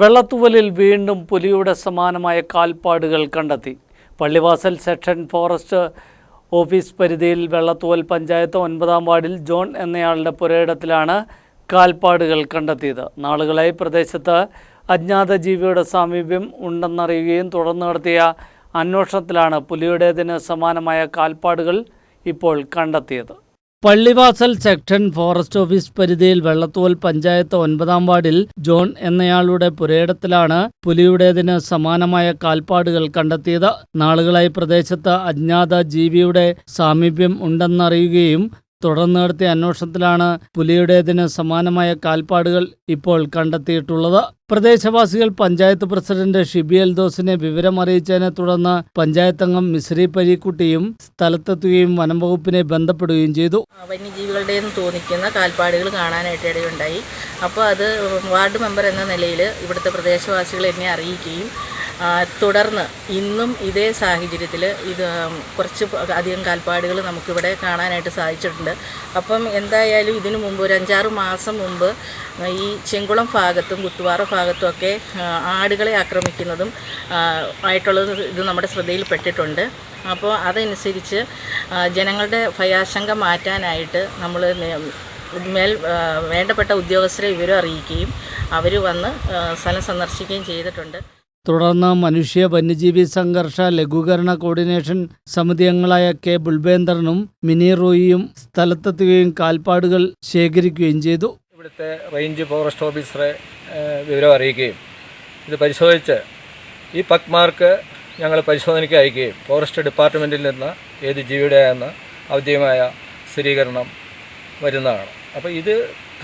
വെള്ളത്തൂവലിൽ വീണ്ടും പുലിയുടെ സമാനമായ കാൽപ്പാടുകൾ കണ്ടെത്തി. പള്ളിവാസൽ സെക്ഷൻ ഫോറസ്റ്റ് ഓഫീസ് പരിധിയിൽ വെള്ളത്തുവൽ പഞ്ചായത്ത് ഒൻപതാം വാർഡിൽ ജോൺ എന്നയാളുടെ പുരയിടത്തിലാണ് കാൽപ്പാടുകൾ കണ്ടെത്തിയത്. നാളുകളായി പ്രദേശത്ത് അജ്ഞാത ജീവിയുടെ സാമീപ്യം ഉണ്ടെന്നറിയുകയും തുടർന്ന് നടത്തിയ അന്വേഷണത്തിലാണ് പുലിയുടേതിന് സമാനമായ കാൽപ്പാടുകൾ ഇപ്പോൾ കണ്ടെത്തിയത്. പള്ളിവാസൽ സെക്ഷൻ ഫോറസ്റ്റ് ഓഫീസ് പരിധിയിൽ വെള്ളത്തോൽ പഞ്ചായത്ത് ഒൻപതാം വാർഡിൽ ജോൺ എന്നയാളുടെ പുരയിടത്തിലാണ് പുലിയുടേതിന് സമാനമായ കാൽപ്പാടുകൾ കണ്ടെത്തിയത്. നാളുകളായി പ്രദേശത്ത് അജ്ഞാത ജീവിയുടെ സാമീപ്യം ഉണ്ടെന്നറിയുകയും തുടർന്ന് നടത്തിയ അന്വേഷണത്തിലാണ് പുലിയുടേതിന് സമാനമായ കാൽപ്പാടുകൾ ഇപ്പോൾ കണ്ടെത്തിയിട്ടുള്ളത്. പ്രദേശവാസികൾ പഞ്ചായത്ത് പ്രസിഡന്റ് ഷിബി എൽദോസിനെ വിവരമറിയിച്ചതിനെ തുടർന്ന് പഞ്ചായത്തംഗം മിശ്രി പരീക്കുട്ടിയും സ്ഥലത്തെത്തുകയും വനം വകുപ്പിനെ ബന്ധപ്പെടുകയും ചെയ്തു. വന്യജീവികളുടേന്ന് തോന്നിക്കുന്ന കാൽപ്പാടുകൾ കാണാനായിട്ട് ഇടയുണ്ടായി. അപ്പോൾ അത് വാർഡ് മെമ്പർ എന്ന നിലയിൽ ഇവിടുത്തെ പ്രദേശവാസികൾ എന്നെ അറിയിക്കുകയും തുടർന്ന് ഇന്നും ഇതേ സാഹചര്യത്തിൽ ഇത് കുറച്ച് അധികം കാൽപ്പാടുകൾ നമുക്കിവിടെ കാണാനായിട്ട് സാധിച്ചിട്ടുണ്ട്. അപ്പം എന്തായാലും ഇതിനു മുമ്പ് ഒരു അഞ്ചാറ് മാസം മുമ്പ് ഈ ചെങ്കുളം ഭാഗത്തും കുത്തുവാറ ഭാഗത്തും ഒക്കെ ആടുകളെ ആക്രമിക്കുന്നതും ആയിട്ടുള്ളത് ഇത് നമ്മുടെ ശ്രദ്ധയിൽപ്പെട്ടിട്ടുണ്ട്. അപ്പോൾ അതനുസരിച്ച് ജനങ്ങളുടെ ഭയാശങ്ക മാറ്റാനായിട്ട് നമ്മൾ മേൽ വേണ്ടപ്പെട്ട ഉദ്യോഗസ്ഥരെ വിവരം അറിയിക്കുകയും അവർ വന്ന് സ്ഥലം സന്ദർശിക്കുകയും ചെയ്തിട്ടുണ്ട്. തുടർന്ന് മനുഷ്യ വന്യജീവി സംഘർഷ ലഘൂകരണ കോർഡിനേഷൻ സമിതി അംഗങ്ങളായ കെ ബുൾബേന്ദ്രനും മിനി റോയിയും സ്ഥലത്തെത്തുകയും കാൽപ്പാടുകൾ ശേഖരിക്കുകയും ചെയ്തു. ഇവിടുത്തെ റേഞ്ച് ഫോറസ്റ്റ് ഓഫീസറെ വിവരം അറിയിക്കുകയും ഇത് പരിശോധിച്ച് ഈ പക്മാർക്ക് ഞങ്ങൾ പരിശോധനയ്ക്ക് അയക്കുകയും ഫോറസ്റ്റ് ഡിപ്പാർട്ട്മെന്റിൽ നിന്ന് ഏത് ജീവിയുടെയെന്ന് ഔദ്യോഗികമായ സ്ഥിരീകരണം വരുന്നതാണ്. അപ്പോൾ ഇത്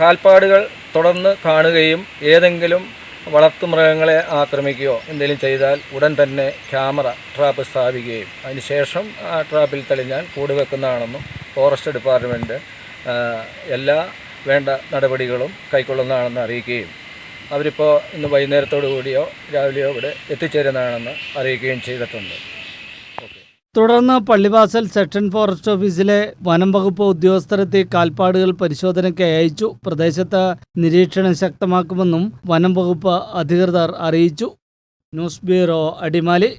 കാൽപ്പാടുകൾ തുടർന്ന് കാണുകയും ഏതെങ്കിലും വളർത്തുമൃഗങ്ങളെ ആക്രമിക്കുകയോ എന്തെങ്കിലും ചെയ്താൽ ഉടൻ തന്നെ ക്യാമറ ട്രാപ്പ് സ്ഥാപിക്കുകയും അതിനുശേഷം ആ ട്രാപ്പിൽ തെളിഞ്ഞാൽ കൂട് വെക്കുന്നതാണെന്നും ഫോറസ്റ്റ് ഡിപ്പാർട്ട്മെന്റ് എല്ലാ വേണ്ട നടപടികളും കൈക്കൊള്ളുന്നതാണെന്ന് അറിയിക്കുകയും അവരിപ്പോൾ ഇന്ന് വൈകുന്നേരത്തോടു കൂടിയോ രാവിലെയോ ഇവിടെ എത്തിച്ചേരുന്നതാണെന്ന് അറിയിക്കുകയും ചെയ്തിട്ടുണ്ട്. തുടർന്ന് പള്ളിവാസൽ സെക്ഷൻ ഫോറസ്റ്റ് ഓഫീസിലെ വനം വകുപ്പ് ഉദ്യോഗസ്ഥരെത്തി കാൽപ്പാടുകൾ പരിശോധനയ്ക്ക് അയച്ചു. പ്രദേശത്ത് നിരീക്ഷണം ശക്തമാക്കുമെന്നും വനം വകുപ്പ് അധികൃതർ അറിയിച്ചു. News bureau Adimali.